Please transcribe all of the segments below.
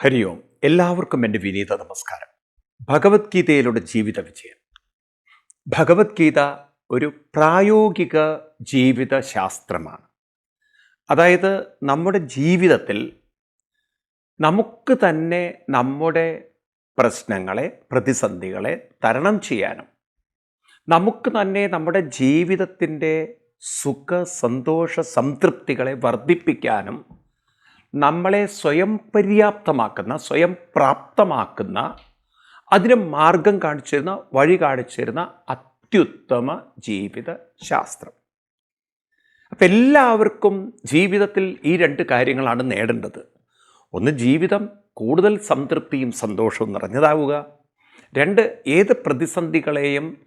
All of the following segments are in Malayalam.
ഹരി ഓം എല്ലാവർക്കും എന്റെ വിനീത നമസ്കാരം. ഭഗവത്ഗീതയിലൂടെ ജീവിത വിജയം. ഭഗവത്ഗീത ഒരു പ്രായോഗിക ജീവിത ശാസ്ത്രമാണ്. അതായത് നമ്മുടെ ജീവിതത്തിൽ നമുക്ക് തന്നെ നമ്മുടെ പ്രശ്നങ്ങളെ പ്രതിസന്ധികളെ തരണം ചെയ്യാനും നമുക്ക് തന്നെ നമ്മുടെ ജീവിതത്തിന്റെ സുഖ സന്തോഷ സംതൃപ്തികളെ വർദ്ധിപ്പിക്കാനും നമ്മളെ സ്വയം പര്യാപ്തമാക്കുന്ന സ്വയം പ്രാപ്തമാക്കുന്ന അതിന് മാർഗം കാണിച്ചു തരുന്ന വഴി കാണിച്ചു തരുന്ന അത്യുത്തമ ജീവിത ശാസ്ത്രം. അപ്പം എല്ലാവർക്കും ജീവിതത്തിൽ ഈ രണ്ട് കാര്യങ്ങളാണ് നേടേണ്ടത്. ഒന്ന് ജീവിതം കൂടുതൽ സംതൃപ്തിയും സന്തോഷവും നിറഞ്ഞതാവുക. രണ്ട് ഏത് പ്രതിസന്ധികളെയും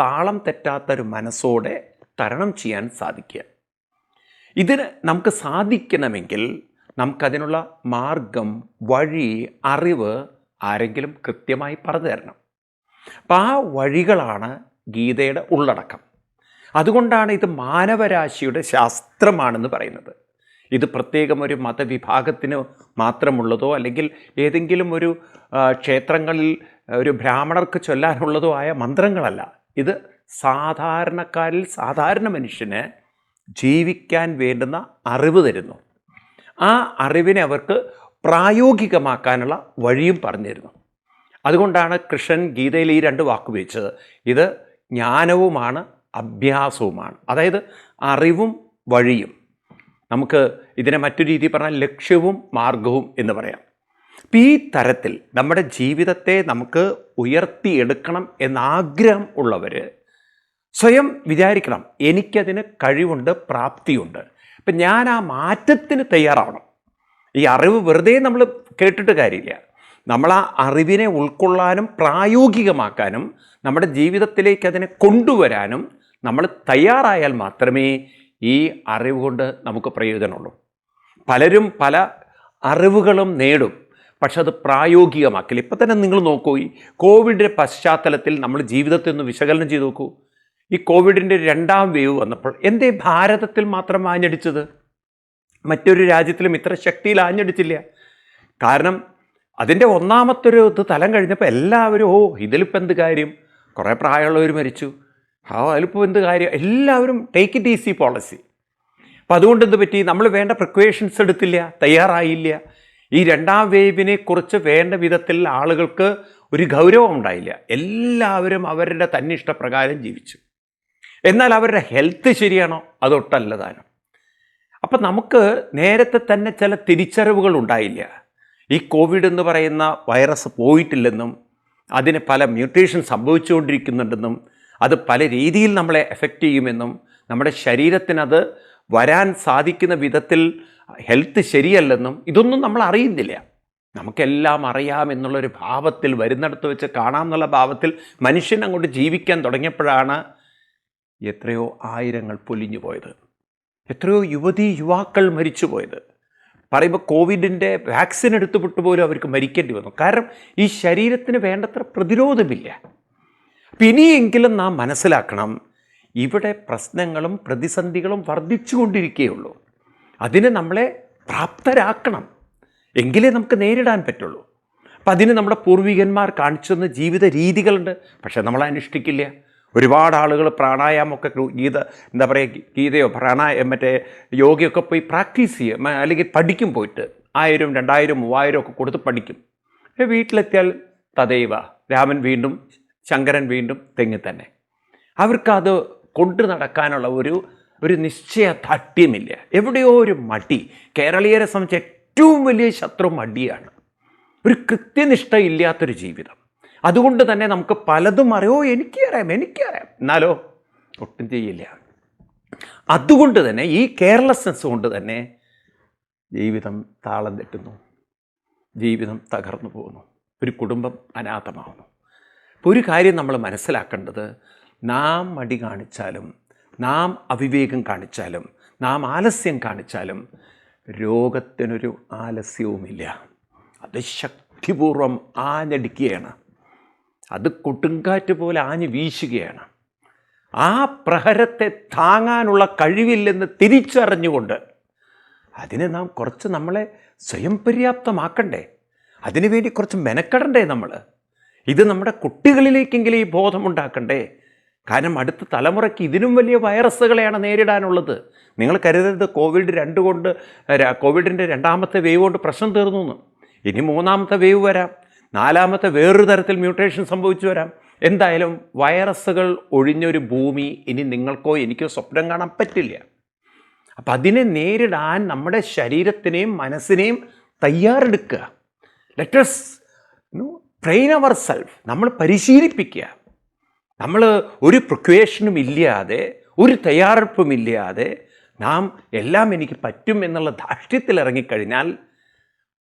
താളം തെറ്റാത്തൊരു മനസ്സോടെ തരണം ചെയ്യാൻ സാധിക്കുക. ഇതിന് നമുക്ക് സാധിക്കണമെങ്കിൽ നമുക്കതിനുള്ള മാർഗം വഴി അറിവ് ആരെങ്കിലും കൃത്യമായി പറഞ്ഞു തരണം. അപ്പം ആ വഴികളാണ് ഗീതയുടെ ഉള്ളടക്കം. അതുകൊണ്ടാണ് ഇത് മാനവരാശിയുടെ ശാസ്ത്രമാണെന്ന് പറയുന്നത്. ഇത് പ്രത്യേകം ഒരു മതവിഭാഗത്തിന് മാത്രമുള്ളതോ അല്ലെങ്കിൽ ഏതെങ്കിലും ഒരു ക്ഷേത്രങ്ങളിൽ ഒരു ബ്രാഹ്മണർക്ക് ചൊല്ലാനുള്ളതോ ആയ മന്ത്രങ്ങളല്ല. ഇത് സാധാരണക്കാരിൽ സാധാരണ മനുഷ്യന് ജീവിക്കാൻ വേണ്ടുന്ന അറിവ് തരുന്നു. ആ അറിവിനെ അവർക്ക് പ്രായോഗികമാക്കാനുള്ള വഴിയും പറഞ്ഞിരുന്നു. അതുകൊണ്ടാണ് കൃഷ്ണൻ ഗീതയിൽ ഈ രണ്ട് വാക്ക് ഉപയോഗിച്ചത്. ഇത് ജ്ഞാനവുമാണ് അഭ്യാസവുമാണ്. അതായത് അറിവും വഴിയും. നമുക്ക് ഇതിനെ മറ്റു രീതി പറഞ്ഞാൽ ലക്ഷ്യവും മാർഗവും എന്ന് പറയാം. അപ്പം ഈ തരത്തിൽ നമ്മുടെ ജീവിതത്തെ നമുക്ക് ഉയർത്തിയെടുക്കണം എന്നാഗ്രഹം ഉള്ളവർ സ്വയം വിചാരിക്കണം എനിക്കതിന് കഴിവുണ്ട് പ്രാപ്തിയുണ്ട്. അപ്പം ഞാൻ ആ മാറ്റത്തിന് തയ്യാറാവണം. ഈ അറിവ് വെറുതെ നമ്മൾ കേട്ടിട്ട് കാര്യമില്ല. നമ്മൾ ആ അറിവിനെ ഉൾക്കൊള്ളാനും പ്രായോഗികമാക്കാനും നമ്മുടെ ജീവിതത്തിലേക്ക് അതിനെ കൊണ്ടുവരാനും നമ്മൾ തയ്യാറായാൽ മാത്രമേ ഈ അറിവ് കൊണ്ട് നമുക്ക് പ്രയോജനമുള്ളൂ. പലരും പല അറിവുകളും നേടും പക്ഷെ അത് പ്രായോഗികമാക്കില്ല. ഇപ്പം തന്നെ നിങ്ങൾ നോക്കൂ ഈ കോവിഡിന്റെ പശ്ചാത്തലത്തിൽ നമ്മൾ ജീവിതത്തെ ഒന്ന് വിശകലനം ചെയ്ത് നോക്കൂ. ഈ കോവിഡിന്റെ രണ്ടാം വേവ് വന്നപ്പോൾ എന്തേ ഭാരതത്തിൽ മാത്രം ആഞ്ഞടിച്ചത്? മറ്റൊരു രാജ്യത്തിലും ഇത്ര ശക്തിയിൽ ആഞ്ഞടിച്ചില്ല. കാരണം അതിന്റെ ഒന്നാമത്തെ ഒരു ഇത് തലം കഴിഞ്ഞപ്പോൾ എല്ലാവരും ഓ ഇതിലിപ്പോൾ എന്ത് കാര്യം? കുറേ പ്രായമുള്ളവർ മരിച്ചു. ആ അതിലിപ്പോൾ എന്ത് കാര്യം? എല്ലാവരും ടേക്ക് ഇറ്റ് ഈസി പോളിസി അപ്പോൾ അതുകൊണ്ട് എന്ത് പറ്റി? നമ്മൾ വേണ്ട പ്രിക്വേഷൻസ് എടുത്തില്ല തയ്യാറായില്ല. ഈ രണ്ടാം വേവിനെ കുറിച്ച് വേണ്ട വിധത്തിൽ ആളുകൾക്ക് ഒരു ഗൗരവം ഉണ്ടായില്ല. എല്ലാവരും അവരുടെ തന്നിഷ്ടപ്രകാരം ജീവിച്ചു. എന്നാൽ അവരുടെ ഹെൽത്ത് ശരിയാണോ? അതൊട്ടല്ല താനും അപ്പം നമുക്ക് നേരത്തെ തന്നെ ചില തിരിച്ചറിവുകൾ ഉണ്ടായില്ല. ഈ കോവിഡ് എന്ന് പറയുന്ന വൈറസ് പോയിട്ടില്ലെന്നും അതിന് പല മ്യൂട്ടേഷൻ സംഭവിച്ചുകൊണ്ടിരിക്കുന്നുണ്ടെന്നും അത് പല രീതിയിൽ നമ്മളെ എഫക്റ്റ് ചെയ്യുമെന്നും നമ്മുടെ ശരീരത്തിനത് വരാൻ സാധിക്കുന്ന വിധത്തിൽ ഹെൽത്ത് ശരിയല്ലെന്നും ഇതൊന്നും നമ്മൾ അറിയുന്നില്ല. നമുക്കെല്ലാം അറിയാം എന്നുള്ളൊരു ഭാവത്തിൽ വരുന്നിടത്ത് വെച്ച് കാണാം എന്നുള്ള ഭാവത്തിൽ മനുഷ്യൻ അങ്ങോട്ട് ജീവിക്കാൻ തുടങ്ങിയപ്പോഴാണ് എത്രയോ ആയിരങ്ങൾ പൊലിഞ്ഞു പോയത്. എത്രയോ യുവതി യുവാക്കൾ മരിച്ചു പോയത്. പറയുമ്പോൾ കോവിഡിന്റെ വാക്സിൻ എടുത്തുവിട്ട് പോലും അവർക്ക് മരിക്കേണ്ടി വന്നു. കാരണം ഈ ശരീരത്തിന് വേണ്ടത്ര പ്രതിരോധമില്ല. ഇനിയെങ്കിലും നാം മനസ്സിലാക്കണം ഇവിടെ പ്രശ്നങ്ങളും പ്രതിസന്ധികളും വർദ്ധിച്ചുകൊണ്ടിരിക്കുകയുള്ളൂ അതിന് നമ്മളെ പ്രാപ്തരാക്കണം. എങ്കിലേ നമുക്ക് നേരിടാൻ പറ്റുള്ളൂ. അപ്പം അതിന് നമ്മുടെ പൂർവികന്മാർ കാണിച്ചു തന്ന ജീവിത രീതികളുണ്ട് പക്ഷേ നമ്മൾ അനുഷ്ഠിക്കില്ല. ഒരുപാട് ആളുകൾ പ്രാണായാമമൊക്കെ ഗ്രൂ- ഗീത എന്താ പറയുക ഗീതയോ പ്രാണായ മറ്റേ യോഗയൊക്കെ പോയി പ്രാക്ടീസ് ചെയ്യും അല്ലെങ്കിൽ പഠിക്കും പോയിട്ട്. ആയിരം രണ്ടായിരം മൂവായിരം ഒക്കെ കൊടുത്ത് പഠിക്കും. വീട്ടിലെത്തിയാൽ തദൈവ രാമൻ വീണ്ടും ശങ്കരൻ വീണ്ടും തെങ്ങി തന്നെ. അവർക്കത് കൊണ്ടു നടക്കാനുള്ള ഒരു ഒരു നിശ്ചയ നിശ്ചയദാർഢ്യമില്ല എവിടെയോ ഒരു മടി. കേരളീയരെ സംബന്ധിച്ച് ഏറ്റവും വലിയ ശത്രു മടിയാണ്. ഒരു കൃത്യനിഷ്ഠ ഇല്ലാത്തൊരു ജീവിതം. അതുകൊണ്ട് തന്നെ നമുക്ക് പലതും അറിയോ. എനിക്കറിയാം എനിക്കറിയാം. എന്നാലോ ഒട്ടും ചെയ്യില്ല. അതുകൊണ്ട് തന്നെ ഈ കെയർലെസ്നെസ് കൊണ്ട് തന്നെ ജീവിതം താളം തെറ്റുന്നു. ജീവിതം തകർന്നു പോകുന്നു. ഒരു കുടുംബം അനാഥമാവുന്നു. അപ്പോൾ ഒരു കാര്യം നമ്മൾ മനസ്സിലാക്കേണ്ടത് നാം മടി കാണിച്ചാലും നാം അവിവേകം കാണിച്ചാലും നാം ആലസ്യം കാണിച്ചാലും രോഗത്തിനൊരു ആലസ്യവുമില്ല. അത് ശക്തിപൂർവം ആഞ്ഞടിക്കുകയാണ്. അത് കൊടുങ്കാറ്റ് പോലെ ആഞ്ഞ് വീശുകയാണ്. ആ പ്രഹരത്തെ താങ്ങാനുള്ള കഴിവില്ലെന്ന് തിരിച്ചറിഞ്ഞുകൊണ്ട് അതിനെ നാം കുറച്ച് നമ്മളെ സ്വയം പര്യാപ്തമാക്കണ്ടേ? അതിനുവേണ്ടി കുറച്ച് മെനക്കെടണ്ടേ നമ്മൾ? ഇത് നമ്മുടെ കുട്ടികളിലേക്കെങ്കിലും ഈ ബോധമുണ്ടാക്കണ്ടേ കാരണം അടുത്ത തലമുറയ്ക്ക് ഇതിനും വലിയ വൈറസുകളെയാണ് നേരിടാനുള്ളത്. നിങ്ങൾ കരുതരുത് കോവിഡ് രണ്ട് കൊണ്ട് കോവിഡിന്റെ രണ്ടാമത്തെ വേവ് കൊണ്ട് പ്രശ്നം തീർന്നു ഇനി മൂന്നാമത്തെ വേവ് വരാം. നാലാമത്തെ വേറൊരു തരത്തിൽ മ്യൂട്ടേഷൻ സംഭവിച്ചു വരാം. എന്തായാലും വൈറസുകൾ ഒഴിഞ്ഞൊരു ഭൂമി ഇനി നിങ്ങൾക്കോ എനിക്കോ സ്വപ്നം കാണാൻ പറ്റില്ല. അപ്പം അതിനെ നേരിടാൻ നമ്മുടെ ശരീരത്തിനെയും മനസ്സിനെയും തയ്യാറെടുക്കുക. ലെറ്റസ് ട്രെയിൻ അവർ സെൽഫ് നമ്മൾ പരിശീലിപ്പിക്കുക. നമ്മൾ ഒരു പ്രിക്വേഷനും ഇല്ലാതെ ഒരു തയ്യാറെടുപ്പും ഇല്ലാതെ നാം എല്ലാം എനിക്ക് പറ്റും എന്നുള്ള ധാർഷ്ട്യത്തിൽ ഇറങ്ങിക്കഴിഞ്ഞാൽ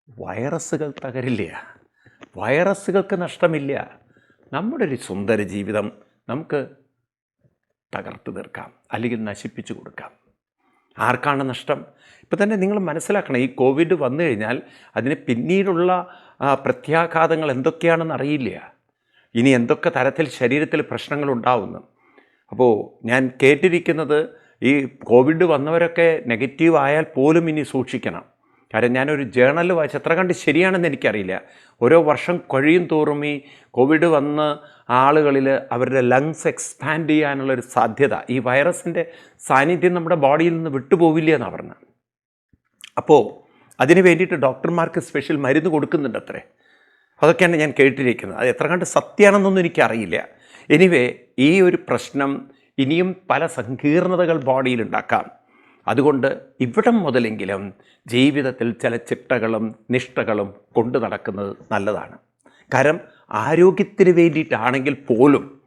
വൈറസുകൾ തകരില്ല. വൈറസുകൾക്ക് നഷ്ടമില്ല. നമ്മുടെ ഒരു സുന്ദര ജീവിതം നമുക്ക് തകർത്ത് തീർക്കാം അല്ലെങ്കിൽ നശിപ്പിച്ചു കൊടുക്കാം. ആർക്കാണ് നഷ്ടം? ഇപ്പം തന്നെ നിങ്ങൾ മനസ്സിലാക്കണം ഈ കോവിഡ് വന്നു കഴിഞ്ഞാൽ അതിന് പിന്നീടുള്ള പ്രത്യാഘാതങ്ങൾ എന്തൊക്കെയാണെന്ന് അറിയില്ല. ഇനി എന്തൊക്കെ തരത്തിൽ ശരീരത്തിൽ പ്രശ്നങ്ങൾ ഉണ്ടാവുന്നു. അപ്പോൾ ഞാൻ കേട്ടിരിക്കുന്നത് ഈ കോവിഡ് വന്നവരൊക്കെ നെഗറ്റീവ് ആയാൽ പോലും ഇനി സൂക്ഷിക്കണം. കാരണം ഞാനൊരു ജേണൽ വായിച്ച് എത്ര കണ്ട് ശരിയാണെന്ന് എനിക്കറിയില്ല. ഓരോ വർഷം കഴിയും തോറും ഈ കോവിഡ് വന്ന് ആളുകളിൽ അവരുടെ ലങ്സ് എക്സ്പാൻഡ് ചെയ്യാനുള്ളൊരു സാധ്യത ഈ വൈറസിന്റെ സാന്നിധ്യം നമ്മുടെ ബോഡിയിൽ നിന്ന് വിട്ടുപോവില്ല എന്നാണ് പറഞ്ഞത്. അപ്പോൾ അതിന് വേണ്ടിയിട്ട് ഡോക്ടർമാർക്ക് സ്പെഷ്യൽ മരുന്ന് കൊടുക്കുന്നുണ്ട് അത്രേ അതൊക്കെയാണ് ഞാൻ കേട്ടിരിക്കുന്നത്. അത് എത്ര കണ്ട് സത്യമാണെന്നൊന്നും എനിക്കറിയില്ല. എനിവേ ഈ ഒരു പ്രശ്നം ഇനിയും പല സങ്കീർണതകൾ ബോഡിയിൽ ഉണ്ടാക്കാം. അതുകൊണ്ട് ഇവിടം മുതലെങ്കിലും ജീവിതത്തിൽ ചില ചിട്ടകളും നിഷ്ഠകളും കൊണ്ടു നടക്കുന്നത് നല്ലതാണ്. കാരണം ആരോഗ്യത്തിന് വേണ്ടിയിട്ടാണെങ്കിൽ പോലും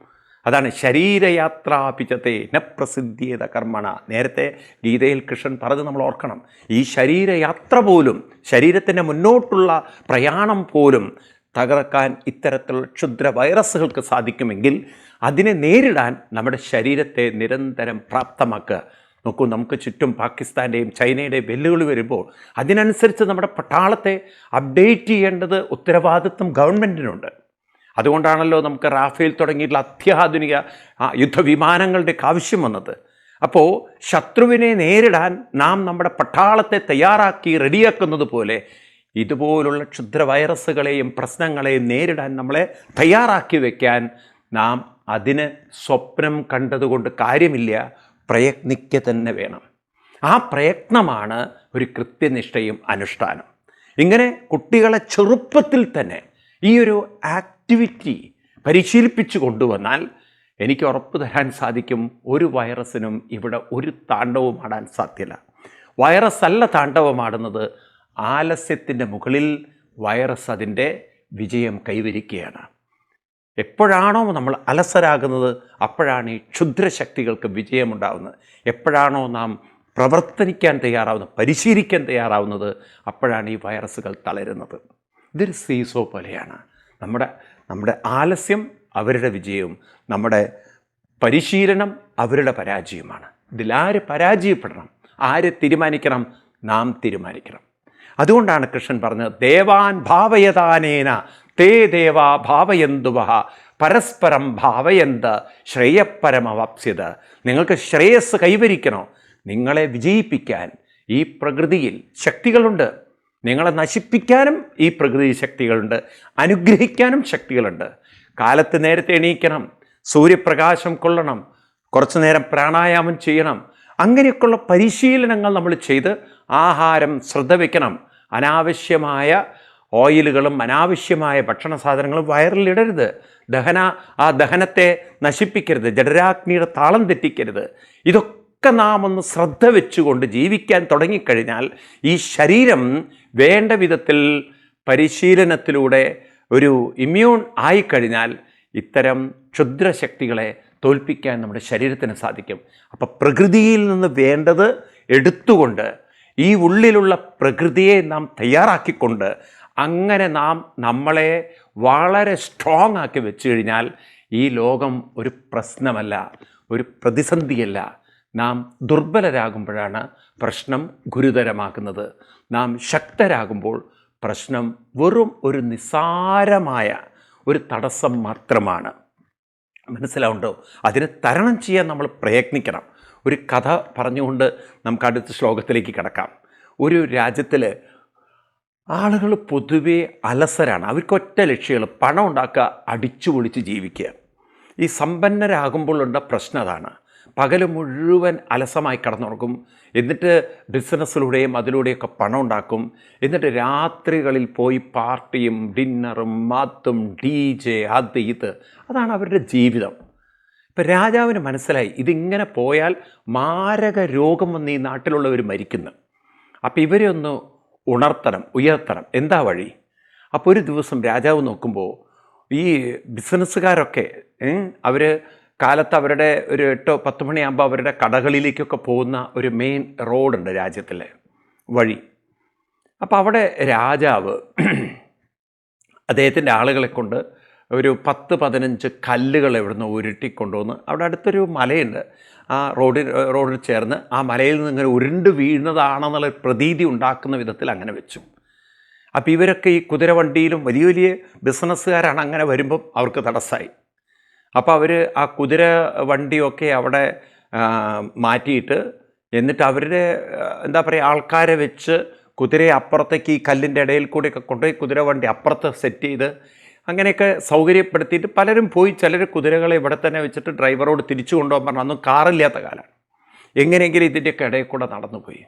അതാണ് ശരീരയാത്രാപിച്ചത്തെ നപ്രസിദ്ധിയത കർമ്മണ. നേരത്തെ ഗീതയിൽ കൃഷ്ണൻ പറഞ്ഞ് നമ്മൾ ഓർക്കണം. ഈ ശരീരയാത്ര പോലും ശരീരത്തിന്റെ മുന്നോട്ടുള്ള പ്രയാണം പോലും തകർക്കാൻ ഇത്തരത്തിലുള്ള ക്ഷുദ്ര വൈറസുകൾക്ക് സാധിക്കുമെങ്കിൽ അതിനെ നേരിടാൻ നമ്മുടെ ശരീരത്തെ നിരന്തരം പ്രാപ്തമാക്കുക. നോക്കൂ നമുക്ക് ചുറ്റും പാകിസ്ഥാന്റെയും ചൈനയുടെയും വെല്ലുവിളി വരുമ്പോൾ അതിനനുസരിച്ച് നമ്മുടെ പട്ടാളത്തെ അപ്ഡേറ്റ് ചെയ്യേണ്ടത് ഉത്തരവാദിത്വം ഗവൺമെന്റിനുണ്ട് അതുകൊണ്ടാണല്ലോ നമുക്ക് റാഫേൽ തുടങ്ങിയിട്ടുള്ള അത്യാധുനിക യുദ്ധവിമാനങ്ങളുടെ ആവശ്യം വന്നത്. അപ്പോൾ ശത്രുവിനെ നേരിടാൻ നാം നമ്മുടെ പട്ടാളത്തെ തയ്യാറാക്കി റെഡിയാക്കുന്നത് പോലെ ഇതുപോലുള്ള ക്ഷുദ്ര വൈറസുകളെയും പ്രശ്നങ്ങളെയും നേരിടാൻ നമ്മളെ തയ്യാറാക്കി വയ്ക്കാൻ നാം അതിന് സ്വപ്നം കണ്ടതുകൊണ്ട് കാര്യമില്ല. പ്രയത്നിക്കുക തന്നെ വേണം. ആ പ്രയത്നമാണ് ഒരു കൃത്യനിഷ്ഠയും അനുഷ്ഠാനം. ഇങ്ങനെ കുട്ടികളെ ചെറുപ്പത്തിൽ തന്നെ ഈ ഒരു ആക്ടിവിറ്റി പരിശീലിപ്പിച്ചു കൊണ്ടുവന്നാൽ എനിക്ക് ഉറപ്പ് തരാൻ സാധിക്കും ഒരു വൈറസിനും ഇവിടെ ഒരു താണ്ഡവും ആടാൻ സാധ്യല്ല. വൈറസ് അല്ല താണ്ഡവമാടുന്നത് ആലസ്യത്തിന്റെ മുകളിൽ വൈറസ് അതിന്റെ വിജയം കൈവരിക്കുകയാണ്. എപ്പോഴാണോ നമ്മൾ അലസരാകുന്നത് അപ്പോഴാണ് ഈ ക്ഷുദ്രശക്തികൾക്ക് വിജയമുണ്ടാകുന്നത് എപ്പോഴാണോ നാം പ്രവർത്തനിക്കാൻ തയ്യാറാവുന്നത് പരിശീലിക്കാൻ തയ്യാറാവുന്നത് അപ്പോഴാണ് ഈ വൈറസുകൾ തളരുന്നത്. ഇതൊരു സീസോ പോലെയാണ്. നമ്മുടെ നമ്മുടെ ആലസ്യം അവരുടെ വിജയവും നമ്മുടെ പരിശീലനം അവരുടെ പരാജയമാണ് ഇതിലാര് പരാജയപ്പെടണം ആര് തീരുമാനിക്കണം നാം തീരുമാനിക്കണം. അതുകൊണ്ടാണ് കൃഷ്ണൻ പറഞ്ഞത് ദേവാൻ ഭാവയതാനേന തേ ദേവാ ഭാവയന്തുവ പരസ്പരം ഭാവയന്ത് ശ്രേയപരമവാപ്സ്യത നിങ്ങൾക്ക് ശ്രേയസ് കൈവരിക്കണോ? നിങ്ങളെ വിജയിപ്പിക്കാൻ ഈ പ്രകൃതിയിൽ ശക്തികളുണ്ട്. നിങ്ങളെ നശിപ്പിക്കാനും ഈ പ്രകൃതി ശക്തികളുണ്ട്. അനുഗ്രഹിക്കാനും ശക്തികളുണ്ട്. കാലത്ത് നേരത്തെ എണീക്കണം സൂര്യപ്രകാശം കൊള്ളണം കുറച്ചു നേരം പ്രാണായാമം ചെയ്യണം. അങ്ങനെയൊക്കെയുള്ള പരിശീലനങ്ങൾ നമ്മൾ ചെയ്ത് ആഹാരം ശ്രദ്ധ വയ്ക്കണം അനാവശ്യമായ ഓയിലുകളും അനാവശ്യമായ ഭക്ഷണ സാധനങ്ങളും വയറിലിടരുത്. ദഹന ആ ദഹനത്തെ നശിപ്പിക്കരുത്. ജഡരാഗ്നിയുടെ താളം തെറ്റിക്കരുത്. ഇതൊക്കെ നാം ഒന്ന് ശ്രദ്ധ വെച്ചുകൊണ്ട് ജീവിക്കാൻ തുടങ്ങിക്കഴിഞ്ഞാൽ ഈ ശരീരം വേണ്ട വിധത്തിൽ പരിശീലനത്തിലൂടെ ഒരു ഇമ്മ്യൂൺ ആയിക്കഴിഞ്ഞാൽ ഇത്തരം ക്ഷുദ്രശക്തികളെ തോൽപ്പിക്കാൻ നമ്മുടെ ശരീരത്തിന് സാധിക്കും. അപ്പോൾ പ്രകൃതിയിൽ നിന്ന് വേണ്ടത് എടുത്തുകൊണ്ട് ഈ ഉള്ളിലുള്ള പ്രകൃതിയെ നാം തയ്യാറാക്കിക്കൊണ്ട് അങ്ങനെ നാം നമ്മളെ വളരെ സ്ട്രോങ് ആക്കി വെച്ചു കഴിഞ്ഞാൽ ഈ ലോകം ഒരു പ്രശ്നമല്ല ഒരു പ്രതിസന്ധിയല്ല. നാം ദുർബലരാകുമ്പോഴാണ് പ്രശ്നം ഗുരുതരമാക്കുന്നത്. നാം ശക്തരാകുമ്പോൾ പ്രശ്നം വെറും ഒരു നിസ്സാരമായ ഒരു തടസ്സം മാത്രമാണ്. മനസ്സിലാവുണ്ടോ? അതിനെ തരണം ചെയ്യാൻ നമ്മൾ പ്രയത്നിക്കണം. ഒരു കഥ പറഞ്ഞുകൊണ്ട് നമുക്ക് അടുത്ത ശ്ലോകത്തിലേക്ക് കിടക്കാം. ഒരു രാജ്യത്തിൽ ആളുകൾ പൊതുവെ അലസരാണ്. അവർക്ക് ഒറ്റ ലക്ഷ്യങ്ങൾ പണം ഉണ്ടാക്കുക അടിച്ചു പൊളിച്ച് ജീവിക്കുക. ഈ സമ്പന്നരാകുമ്പോഴുള്ള പ്രശ്നം അതാണ്. പകൽ മുഴുവൻ അലസമായി കടന്നുറക്കും എന്നിട്ട് ബിസിനസ്സിലൂടെയും അതിലൂടെയൊക്കെ പണം ഉണ്ടാക്കും. എന്നിട്ട് രാത്രികളിൽ പോയി പാർട്ടിയും ഡിന്നറും മാത്തും ഡി ജെ അത് ഇത്. അതാണ് അവരുടെ ജീവിതം. ഇപ്പം രാജാവിന് മനസ്സിലായി ഇതിങ്ങനെ പോയാൽ മാരക രോഗം വന്ന് ഈ നാട്ടിലുള്ളവർ മരിക്കുന്നു. അപ്പോൾ ഇവരെ ഒന്ന് ഉണർത്തണം ഉയർത്തണം. എന്താ വഴി? അപ്പോൾ ഒരു ദിവസം രാജാവ് നോക്കുമ്പോൾ ഈ ബിസിനസ്സുകാരൊക്കെ അവർ കാലത്ത് അവരുടെ ഒരു എട്ടോ പത്ത് മണിയാകുമ്പോൾ അവരുടെ കടകളിലേക്കൊക്കെ പോകുന്ന ഒരു മെയിൻ റോഡുണ്ട് രാജ്യത്തിലെ വഴി. അപ്പോൾ അവിടെ രാജാവ് അദ്ദേഹത്തിന്റെ ആളുകളെ കൊണ്ട് ഒരു പത്ത് പതിനഞ്ച് കല്ലുകൾ ഇവിടുന്ന് ഉരുട്ടിക്കൊണ്ടുവന്ന് അവിടെ അടുത്തൊരു മലയുണ്ട്. ആ റോഡിൽ റോഡിൽ ചേർന്ന് ആ മലയിൽ നിന്ന് ഇങ്ങനെ ഉരുണ്ട് വീഴുന്നതാണെന്നുള്ള പ്രതീതി ഉണ്ടാക്കുന്ന വിധത്തിൽ അങ്ങനെ വെച്ചു. അപ്പോൾ ഇവരൊക്കെ ഈ കുതിരവണ്ടിയിലും വലിയ വലിയ ബിസിനസ്സുകാരാണ് അങ്ങനെ വരുമ്പം അവർക്ക് തടസ്സമായി അപ്പോൾ അവർ ആ കുതിര വണ്ടിയൊക്കെ അവിടെ മാറ്റിയിട്ട് എന്നിട്ട് അവരുടെ എന്താ പറയുക ആൾക്കാരെ വെച്ച് കുതിരയെ അപ്പുറത്തേക്ക് ഈ കല്ലിന്റെ ഇടയിൽ കൂടിയൊക്കെ കൊണ്ടുപോയി കുതിരവണ്ടി അപ്പുറത്ത് സെറ്റ് ചെയ്ത് അങ്ങനെയൊക്കെ സൗകര്യപ്പെടുത്തിയിട്ട് പലരും പോയി ചിലർ കുതിരകളെ ഇവിടെ തന്നെ വെച്ചിട്ട് ഡ്രൈവറോട് തിരിച്ചു കൊണ്ടുപോകാൻ പറഞ്ഞു. അന്നും കാറില്ലാത്ത കാലമാണ് എങ്ങനെയെങ്കിലും ഇതിന്റെയൊക്കെ ഇടയിൽ കൂടെ നടന്നുപോയി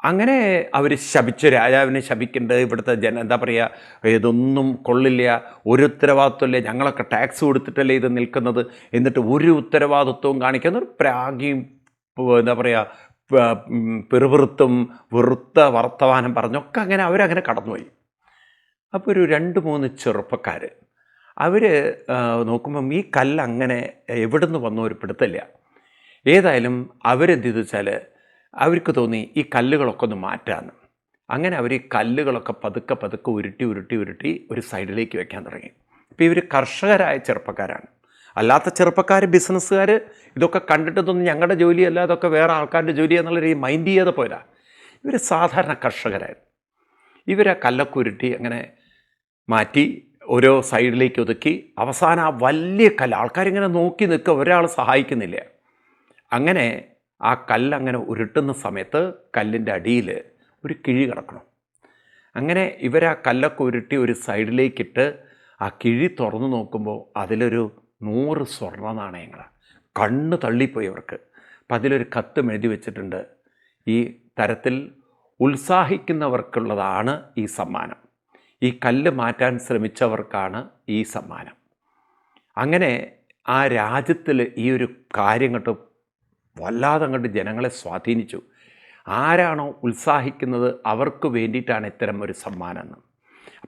അങ്ങനെ അവർ ശപിച്ചു. രാജാവിനെ ശപിക്കേണ്ടത് ഇവിടുത്തെ ജന എന്താ പറയുക ഇതൊന്നും കൊള്ളില്ല. ഒരു ഉത്തരവാദിത്വമില്ല. ഞങ്ങളൊക്കെ ടാക്സ് കൊടുത്തിട്ടല്ലേ ഇത് നിൽക്കുന്നത്. എന്നിട്ട് ഒരു ഉത്തരവാദിത്വവും കാണിക്കുന്ന ഒരു പ്രാഗിയും എന്താ പറയുക പിറുപിറുത്തും വെറുത്ത വർത്തമാനം പറഞ്ഞൊക്കെ അങ്ങനെ അവരങ്ങനെ കടന്നുപോയി. അപ്പോൾ ഒരു രണ്ട് മൂന്ന് ചെറുപ്പക്കാർ അവർ നോക്കുമ്പം ഈ കല്ല് അങ്ങനെ എവിടെ നിന്ന് വന്നോ ഒരു പിടുത്തല്ല ഏതായാലും അവരെന്ത് ചെയ്തു വെച്ചാൽ അവർക്ക് തോന്നി ഈ കല്ലുകളൊക്കെ ഒന്ന് മാറ്റാമെന്ന് അങ്ങനെ അവർ ഈ കല്ലുകളൊക്കെ പതുക്കെ പതുക്കെ ഉരുട്ടി ഉരുട്ടി ഉരുട്ടി ഒരു സൈഡിലേക്ക് വെക്കാൻ തുടങ്ങി. ഇപ്പോൾ ഇവർ കർഷകരായ ചെറുപ്പക്കാരാണ്. അല്ലാത്ത ചെറുപ്പക്കാർ ബിസിനസ്സുകാർ ഇതൊക്കെ കണ്ടിട്ടൊന്നും ഞങ്ങളുടെ ജോലിയല്ല അതൊക്കെ വേറെ ആൾക്കാരുടെ ജോലി എന്നുള്ള രീതി മൈൻഡ് ചെയ്യാതെ പോരാ ഇവർ സാധാരണ കർഷകരായിരുന്നു. ഇവർ ആ കല്ലൊക്കെ ഉരുട്ടി അങ്ങനെ മാറ്റി ഓരോ സൈഡിലേക്ക് ഒതുക്കി. അവസാനം ആ വലിയ കല്ല് ആൾക്കാരിങ്ങനെ നോക്കി നിൽക്കുക ഒരാൾ സഹായിക്കുന്നില്ല. അങ്ങനെ ആ കല്ലങ്ങനെ ഉരുട്ടുന്ന സമയത്ത് കല്ലിന്റെ അടിയിൽ ഒരു കിഴി കിടക്കണം. അങ്ങനെ ഇവർ ആ കല്ലൊക്കെ ഉരുട്ടി ഒരു സൈഡിലേക്കിട്ട് ആ കിഴി തുറന്നു നോക്കുമ്പോൾ അതിലൊരു നൂറ് സ്വർണ നാണയങ്ങൾ കണ്ണ് തള്ളിപ്പോയി അവർക്ക്. അപ്പം അതിലൊരു കത്തും എഴുതി വെച്ചിട്ടുണ്ട്. ഈ തരത്തിൽ ഉത്സാഹിക്കുന്നവർക്കുള്ളതാണ് ഈ സമ്മാനം. ഈ കല്ല് മാറ്റാൻ ശ്രമിച്ചവർക്കാണ് ഈ സമ്മാനം. അങ്ങനെ ആ രാജ്യത്തിൽ ഈ ഒരു കാര്യം കണ്ട് വല്ലാതെ അങ്ങോട്ട് ജനങ്ങളെ സ്വാധീനിച്ചു. ആരാണോ ഉത്സാഹിക്കുന്നത് അവർക്ക് വേണ്ടിയിട്ടാണ് ഇത്തരം ഒരു സമ്മാനം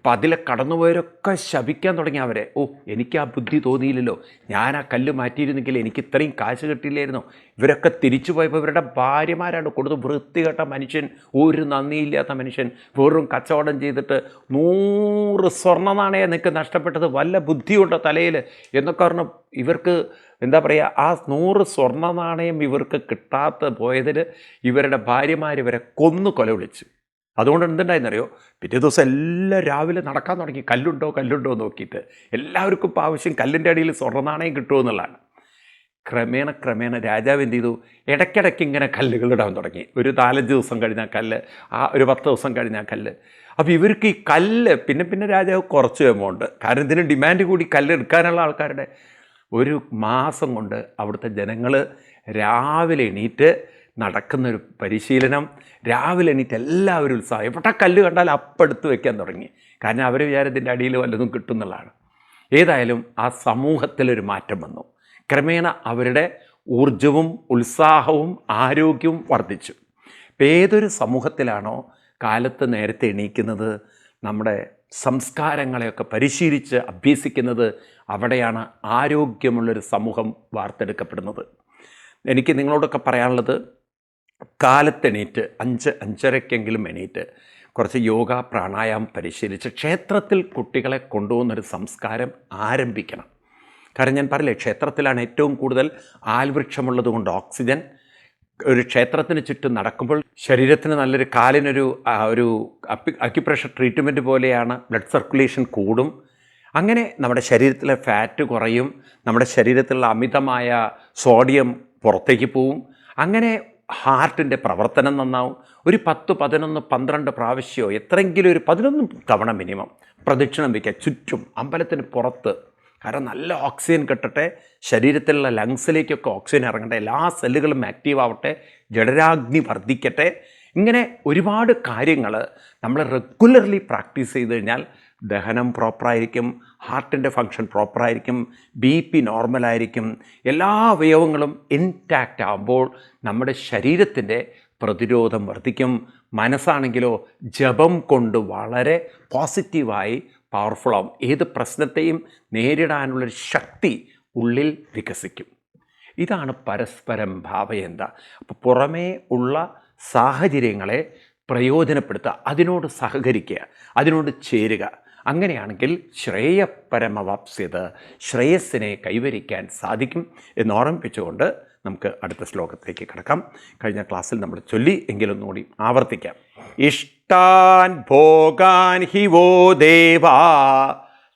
അപ്പോൾ അതിലെ കടന്നുപോയവരൊക്കെ ശപിക്കാൻ തുടങ്ങി അവരെ. ഓ എനിക്ക് ആ ബുദ്ധി തോന്നിയില്ലല്ലോ. ഞാൻ ആ കല്ല് മാറ്റിയിരുന്നെങ്കിൽ എനിക്ക് ഇത്രയും കാശ് കിട്ടിയില്ലായിരുന്നു ഇവരൊക്കെ തിരിച്ചു പോയപ്പോൾ ഇവരുടെ ഭാര്യമാരാണ് കൊടുത്ത് വൃത്തികെട്ട മനുഷ്യൻ ഒരു നന്ദിയില്ലാത്ത മനുഷ്യൻ വെറും കച്ചവടം ചെയ്തിട്ട് നൂറ് സ്വർണ നാണയം നിനക്ക് നഷ്ടപ്പെട്ടത് വല്ല ബുദ്ധിയുണ്ടോ തലയിൽ എന്നൊക്കെ പറഞ്ഞ് ഇവർക്ക് എന്താ പറയുക ആ നൂറ് സ്വർണ നാണയം ഇവർക്ക് കിട്ടാത്ത പോയതിൽ ഇവരുടെ ഭാര്യമാർ ഇവരെ കൊന്നു കൊല വിളിച്ചു അതുകൊണ്ട് എന്തുണ്ടായെന്നറിയോ? പിറ്റേ ദിവസം എല്ലാം രാവിലെ നടക്കാൻ തുടങ്ങി. കല്ലുണ്ടോ കല്ലുണ്ടോ നോക്കിയിട്ട് എല്ലാവർക്കും ഇപ്പോൾ ആവശ്യം കല്ലിന്റെ അടിയിൽ സ്വർണനാണയം കിട്ടുമെന്നുള്ളതാണ് ക്രമേണ ക്രമേണ രാജാവ് എന്ത് ചെയ്തു? ഇടയ്ക്കിടയ്ക്ക് ഇങ്ങനെ കല്ലുകൾ ഇടാൻ തുടങ്ങി. ഒരു നാലഞ്ച് ദിവസം കഴിഞ്ഞാൽ കല്ല് ആ ഒരു പത്ത് ദിവസം കഴിഞ്ഞാൽ കല്ല്. അപ്പോൾ ഇവർക്ക് ഈ കല്ല് പിന്നെ പിന്നെ രാജാവ് കുറച്ച് എമൗണ്ട്. കാരണം ഇതിന് ഡിമാൻഡ് കൂടി കല്ല് എടുക്കാനുള്ള ആൾക്കാരുടെ. ഒരു മാസം കൊണ്ട് അവിടുത്തെ ജനങ്ങൾ രാവിലെ എണീറ്റ് നടക്കുന്നൊരു പരിശീലനം രാവിലെ എണീറ്റ് എല്ലാവരും ഉത്സാഹം. എവിടെ കല്ല് കണ്ടാൽ അപ്പെടുത്ത് വെക്കാൻ തുടങ്ങി. കാരണം അവർ വിചാരത്തിന്റെ അടിയിൽ വല്ലതും കിട്ടും എന്നുള്ളതാണ് ഏതായാലും ആ സമൂഹത്തിലൊരു മാറ്റം വന്നു. ക്രമേണ അവരുടെ ഊർജവും ഉത്സാഹവും ആരോഗ്യവും വർദ്ധിച്ചു. ഇപ്പം ഏതൊരു സമൂഹത്തിലാണോ കാലത്ത് നേരത്തെ എണീക്കുന്നത് നമ്മുടെ സംസ്കാരങ്ങളെയൊക്കെ പരിശീലിച്ച് അഭ്യസിക്കുന്നത് അവിടെയാണ് ആരോഗ്യമുള്ളൊരു സമൂഹം വാർത്തെടുക്കപ്പെടുന്നത്. എനിക്ക് നിങ്ങളോടൊക്കെ പറയാനുള്ളത് കാലത്തെണീറ്റ് അഞ്ച് അഞ്ചരയ്ക്കെങ്കിലും എണീറ്റ് കുറച്ച് യോഗ പ്രാണായാമം പരിശീലിച്ച് ക്ഷേത്രത്തിൽ കുട്ടികളെ കൊണ്ടുപോകുന്നൊരു സംസ്കാരം ആരംഭിക്കണം. കാരണം ഞാൻ പറയില്ലേ ക്ഷേത്രത്തിലാണ് ഏറ്റവും കൂടുതൽ ആൽവൃക്ഷമുള്ളതുകൊണ്ട് ഓക്സിജൻ. ഒരു ക്ഷേത്രത്തിന് ചുറ്റും നടക്കുമ്പോൾ ശരീരത്തിന് നല്ലൊരു കാലിനൊരു ഒരു അപ്പി അക്യുപ്രഷർ ട്രീറ്റ്മെന്റ് പോലെയാണ് ബ്ലഡ് സർക്കുലേഷൻ കൂടും. അങ്ങനെ നമ്മുടെ ശരീരത്തിലെ ഫാറ്റ് കുറയും നമ്മുടെ ശരീരത്തിലുള്ള അമിതമായ സോഡിയം പുറത്തേക്ക് പോവും. അങ്ങനെ ഹാർട്ടിന്റെ പ്രവർത്തനം നന്നാവും. ഒരു പത്ത് പതിനൊന്ന് പന്ത്രണ്ട് പ്രാവശ്യമോ എത്രയെങ്കിലും ഒരു പതിനൊന്ന് തവണ മിനിമം പ്രദക്ഷിണം വയ്ക്കുക ചുറ്റും അമ്പലത്തിന് പുറത്ത്. കാരണം നല്ല ഓക്സിജൻ കിട്ടട്ടെ ശരീരത്തിലുള്ള ലങ്സിലേക്കൊക്കെ ഓക്സിജൻ ഇറങ്ങട്ടെ എല്ലാ സെല്ലുകളും ആക്റ്റീവ് ആവട്ടെ ജഡരാഗ്നി വർദ്ധിക്കട്ടെ. ഇങ്ങനെ ഒരുപാട് കാര്യങ്ങൾ നമ്മൾ റെഗുലർലി പ്രാക്ടീസ് ചെയ്ത് കഴിഞ്ഞാൽ ദഹനം പ്രോപ്പറായിരിക്കും ഹാർട്ടിന്റെ ഫങ്ഷൻ പ്രോപ്പറായിരിക്കും ബി പി നോർമലായിരിക്കും എല്ലാ അവയവങ്ങളും ഇൻടാക്റ്റ് ആകുമ്പോൾ നമ്മുടെ ശരീരത്തിന്റെ പ്രതിരോധം വർദ്ധിക്കും. മനസ്സാണെങ്കിലോ ജപം കൊണ്ട് വളരെ പോസിറ്റീവായി പവർഫുൾ ആവും. ഏത് പ്രശ്നത്തെയും നേരിടാനുള്ളൊരു ശക്തി ഉള്ളിൽ വികസിക്കും. ഇതാണ് പരസ്പരം ഭാവയന്ത. അപ്പോൾ പുറമേ ഉള്ള സാഹചര്യങ്ങളെ പ്രയോജനപ്പെടുത്തുക അതിനോട് സഹകരിക്കുക അതിനോട് ചേരുക. അങ്ങനെയാണെങ്കിൽ ശ്രേയപരമവാപ്സ്യത ശ്രേയസ്സിനെ കൈവരിക്കാൻ സാധിക്കും എന്ന് ഓർമ്മിപ്പിച്ചുകൊണ്ട് നമുക്ക് അടുത്ത ശ്ലോകത്തിലേക്ക് കിടക്കാം. കഴിഞ്ഞ ക്ലാസ്സിൽ നമ്മൾ ചൊല്ലി എങ്കിലൊന്നുകൂടി ആവർത്തിക്കാം. ഇഷ്ടാൻ ഭോഗാൻ ഹി വോ ദേവാ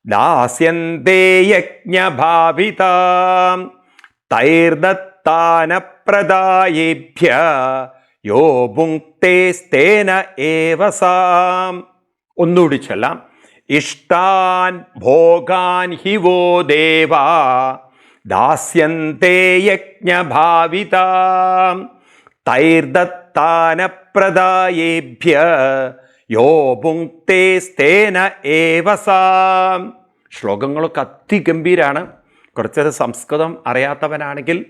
ദാസ്യന്തേ യജ്ഞഭാവിതാം തൈർദത്താനപ്രദായേഭ്യ യോ ഭുങ്ക്തേസ്തേന ഏവ സാം ഒന്നുകൂടി ചൊല്ലാം. ഇഷ്ടാൻ ഭോഗാൻ ഹി വോ ദേവ ദാസ്യന്തേ യജ്ഞഭാവിത തൈർദത്താനപ്രദായേഭ്യ യോ ഭുങ്ക്തേസ്തേന ഏവസാം ശ്ലോകങ്ങളൊക്കെ അതിഗംഭീരാണ്. കുറച്ചത് സംസ്കൃതം അറിയാത്തവനാണെങ്കിൽ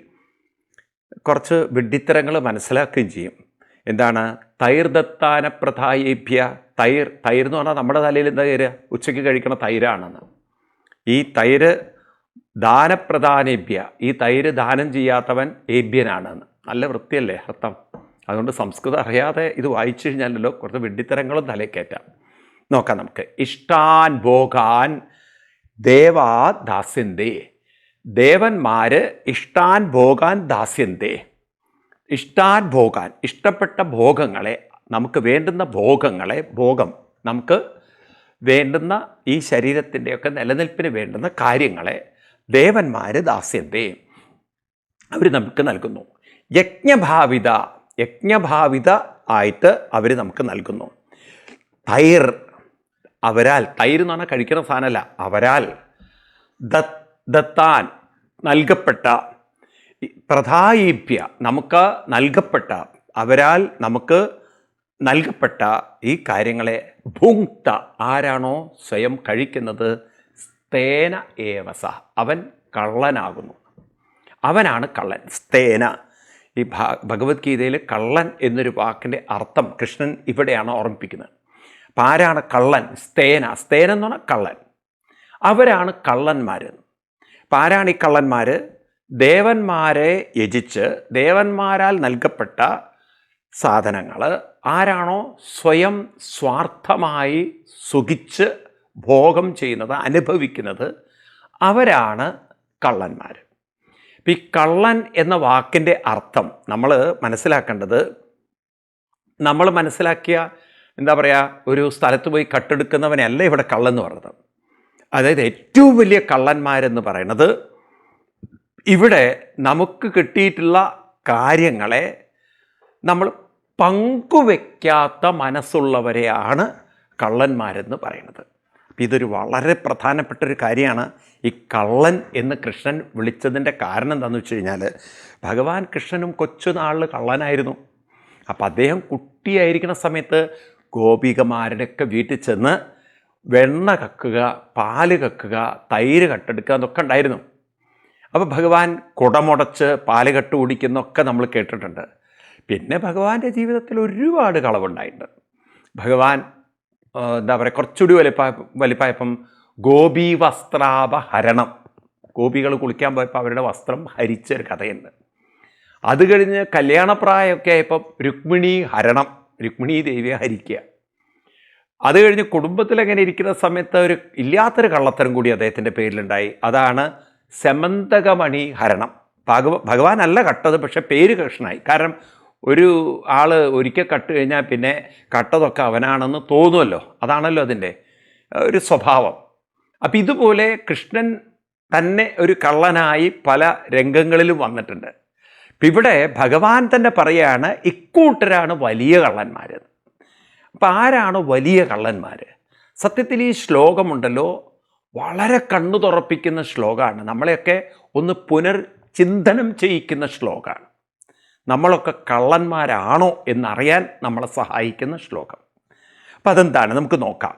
കുറച്ച് വിഡ്ഢിത്തരങ്ങൾ മനസ്സിലാക്കുകയും ചെയ്യും. എന്താണ്? തൈർദത്താന തൈർ തൈർ എന്ന് പറഞ്ഞാൽ നമ്മുടെ തലയിൽ എന്താ കയറുക ഉച്ചയ്ക്ക് കഴിക്കണ തൈരാണെന്ന്. ഈ തൈര് ദാനപ്രധാനേഭ്യ ഈ തൈര് ദാനം ചെയ്യാത്തവൻ ഏഭ്യനാണെന്ന്. നല്ല വൃത്തിയല്ലേ അർത്ഥം? അതുകൊണ്ട് സംസ്കൃതം അറിയാതെ ഇത് വായിച്ചു കഴിഞ്ഞാലല്ലോ കുറച്ച് വെഡിത്തരങ്ങളും തലേ കയറ്റാം നോക്കാം നമുക്ക്. ഇഷ്ടാൻ ഭോഗാൻ ദേവാ ദാസ്യന്തേ. ദേവന്മാർ ഇഷ്ടാൻ ഭോഗാൻ ദാസ്യന്തേ. ഇഷ്ടാൻ ഭോഗാൻ ഇഷ്ടപ്പെട്ട ഭോഗങ്ങളെ നമുക്ക് വേണ്ടുന്ന ഭോഗങ്ങളെ ഭോഗം നമുക്ക് വേണ്ടുന്ന ഈ ശരീരത്തിന്റെയൊക്കെ നിലനിൽപ്പിന് വേണ്ടുന്ന കാര്യങ്ങളെ ദേവന്മാർ ദാസ്യന്തേ. അവർ നമുക്ക് നൽകുന്നു. യജ്ഞഭാവിത യജ്ഞഭാവിത ആയിട്ട് അവർ നമുക്ക് നൽകുന്നു. തൈർ അവരാൽ തൈർ എന്ന് പറഞ്ഞാൽ കഴിക്കുന്ന സാധനമല്ല അവരാൽ ദത്ത് ദത്താൻ നൽകപ്പെട്ട പ്രധായിപ്യ നമുക്ക് നൽകപ്പെട്ട അവരാൽ നമുക്ക് നൽകപ്പെട്ട ഈ കാര്യങ്ങളെ ഭുങ്ക്ത. ആരാണോ സ്വയം കഴിക്കുന്നത്? സ്തേന ഏവസ അവൻ കള്ളനാകുന്നു. അവനാണ് കള്ളൻ. സ്തേന. ഈ ഭഗവത്ഗീതയിൽ കള്ളൻ എന്നൊരു വാക്കിന്റെ അർത്ഥം കൃഷ്ണൻ ഇവിടെയാണ് ഓർമ്മിപ്പിക്കുന്നത്. അപ്പം ആരാണ് കള്ളൻ? സ്തേന. സ്തേന എന്ന് പറഞ്ഞാൽ കള്ളൻ. അവരാണ് കള്ളന്മാർ. അപ്പം ആരാണ് ഈ കള്ളന്മാർ? ദേവന്മാരെ യജിച്ച് ദേവന്മാരാൽ നൽകപ്പെട്ട സാധനങ്ങൾ ആരാണോ സ്വയം സ്വാർത്ഥമായി സുഖിച്ച് ഭോഗം ചെയ്യുന്നത് അനുഭവിക്കുന്നത് അവരാണ് കള്ളന്മാർ ഇപ്പം ഈ കള്ളൻ എന്ന വാക്കിന്റെ അർത്ഥം നമ്മൾ മനസ്സിലാക്കേണ്ടത് നമ്മൾ മനസ്സിലാക്കിയ എന്താ പറയുക ഒരു സ്ഥലത്ത് പോയി കട്ടെടുക്കുന്നവനല്ല ഇവിടെ കള്ളെന്ന് പറഞ്ഞത് അതായത് ഏറ്റവും വലിയ കള്ളന്മാരെന്ന് പറയുന്നത് ഇവിടെ നമുക്ക് കിട്ടിയിട്ടുള്ള കാര്യങ്ങളെ നമ്മൾ പങ്കുവെക്കാത്ത മനസ്സുള്ളവരെയാണ് കള്ളന്മാരെന്ന് പറയുന്നത്. ഇതൊരു വളരെ പ്രധാനപ്പെട്ട ഒരു കാര്യമാണ്. ഈ കള്ളൻ എന്ന് കൃഷ്ണൻ വിളിച്ചതിന്റെ കാരണം എന്താണെന്ന് വെച്ച് കഴിഞ്ഞാൽ ഭഗവാൻ കൃഷ്ണനും കൊച്ചുനാളിൽ കള്ളനായിരുന്നു. അപ്പം അദ്ദേഹം കുട്ടിയായിരിക്കുന്ന സമയത്ത് ഗോപികമാരുടെയൊക്കെ വീട്ടിൽ ചെന്ന് വെണ്ണ കക്കുക പാൽ കക്കുക തൈര് കട്ടെടുക്കുക എന്നൊക്കെ ഉണ്ടായിരുന്നു. അപ്പോൾ ഭഗവാൻ കുടമുടച്ച് പാൽ കട്ട് കുടിക്കുന്നൊക്കെ നമ്മൾ കേട്ടിട്ടുണ്ട്. പിന്നെ ഭഗവാന്റെ ജീവിതത്തിൽ ഒരുപാട് കളവുണ്ടായിട്ടുണ്ട്. ഭഗവാൻ എന്താ പറയുക കുറച്ചുകൂടി വലിപ്പ വലിപ്പായപ്പം ഗോപി വസ്ത്രാപഹരണം. ഗോപികൾ കുളിക്കാൻ പോയപ്പോൾ അവരുടെ വസ്ത്രം ഹരിച്ച ഒരു കഥയുണ്ട്. അത് കഴിഞ്ഞ് കല്യാണപ്രായമൊക്കെ ആയപ്പം രുക്മിണി ഹരണം രുക്മിണി ദേവിയെ ഹരിക്കുക. അത് കഴിഞ്ഞ് കുടുംബത്തിൽ അങ്ങനെ ഇരിക്കുന്ന സമയത്ത് ഒരു ഇല്ലാത്തൊരു കള്ളത്തരം കൂടി അദ്ദേഹത്തിന്റെ പേരിലുണ്ടായി. അതാണ് സെമന്തകമണി ഹരണം. ഭഗവ ഭഗവാനല്ല കട്ടത് പക്ഷേ പേര് കൃഷ്ണനായി. കാരണം ഒരു ആൾ ഒരിക്കൽ കട്ട് കഴിഞ്ഞാൽ പിന്നെ കട്ടതൊക്കെ അവനാണെന്ന് തോന്നുമല്ലോ അതാണല്ലോ അതിന്റെ ഒരു സ്വഭാവം. അപ്പം ഇതുപോലെ കൃഷ്ണൻ തന്നെ ഒരു കള്ളനായി പല രംഗങ്ങളിലും വന്നിട്ടുണ്ട്. അപ്പം ഇവിടെ ഭഗവാൻ തന്നെ പറയാണ് ഇക്കൂട്ടരാണ് വലിയ കള്ളന്മാർ അപ്പം ആരാണ് വലിയ കള്ളന്മാർ സത്യത്തിൽ ഈ ശ്ലോകമുണ്ടല്ലോ വളരെ കണ്ണു തുറപ്പിക്കുന്ന ശ്ലോകമാണ് നമ്മളെയൊക്കെ ഒന്ന് പുനർചിന്തനം ചെയ്യിക്കുന്ന ശ്ലോകമാണ് നമ്മളൊക്കെ കള്ളന്മാരാണോ എന്നറിയാൻ നമ്മളെ സഹായിക്കുന്ന ശ്ലോകം. അപ്പം അതെന്താണ്? നമുക്ക് നോക്കാം.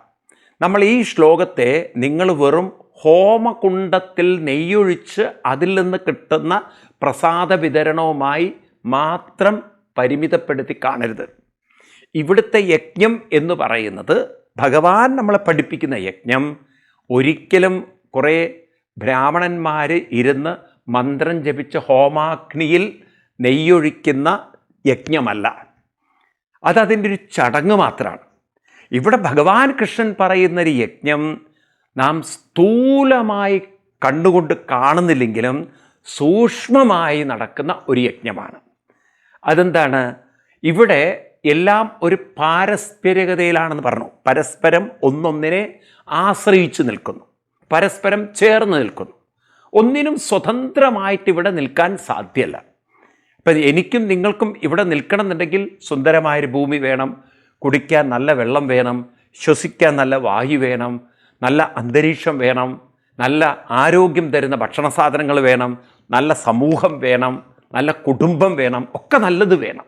നമ്മൾ ഈ ശ്ലോകത്തെ നിങ്ങൾ വെറും ഹോമകുണ്ടത്തിൽ നെയ്യൊഴിച്ച് അതിൽ നിന്ന് കിട്ടുന്ന പ്രസാദ വിതരണവുമായി മാത്രം പരിമിതപ്പെടുത്തി കാണരുത്. ഇവിടുത്തെ യജ്ഞം എന്ന് പറയുന്നത് ഭഗവാൻ നമ്മളെ പഠിപ്പിക്കുന്ന യജ്ഞം. ഒരിക്കലും കുറേ ബ്രാഹ്മണന്മാർ ഇരുന്ന് മന്ത്രം ജപിച്ച ഹോമാഗ്നിയിൽ നെയ്യൊഴിക്കുന്ന യജ്ഞമല്ല. അതതിന്റെ ഒരു ചടങ്ങ് മാത്രമാണ് ഇവിടെ ഭഗവാൻ കൃഷ്ണൻ പറയുന്നൊരു യജ്ഞം നാം സ്ഥൂലമായി കണ്ടുകൊണ്ട് കാണുന്നില്ലെങ്കിലും സൂക്ഷ്മമായി നടക്കുന്ന ഒരു യജ്ഞമാണ്. അതെന്താണ്? ഇവിടെ എല്ലാം ഒരു പാരസ്പരികതയിലാണെന്ന് പറഞ്ഞു. പരസ്പരം ഒന്നൊന്നിനെ ആശ്രയിച്ചു നിൽക്കുന്നു. പരസ്പരം ചേർന്ന് നിൽക്കുന്നു. ഒന്നിനും സ്വതന്ത്രമായിട്ട് ഇവിടെ നിൽക്കാൻ സാധ്യമല്ല. ഇപ്പം എനിക്കും നിങ്ങൾക്കും ഇവിടെ നിൽക്കണം എന്നുണ്ടെങ്കിൽ സുന്ദരമായൊരു ഭൂമി വേണം. കുടിക്കാൻ നല്ല വെള്ളം വേണം. ശ്വസിക്കാൻ നല്ല വായു വേണം. നല്ല അന്തരീക്ഷം വേണം. നല്ല ആരോഗ്യം തരുന്ന ഭക്ഷണ സാധനങ്ങൾ വേണം. നല്ല സമൂഹം വേണം. നല്ല കുടുംബം വേണം. ഒക്കെ നല്ലത് വേണം.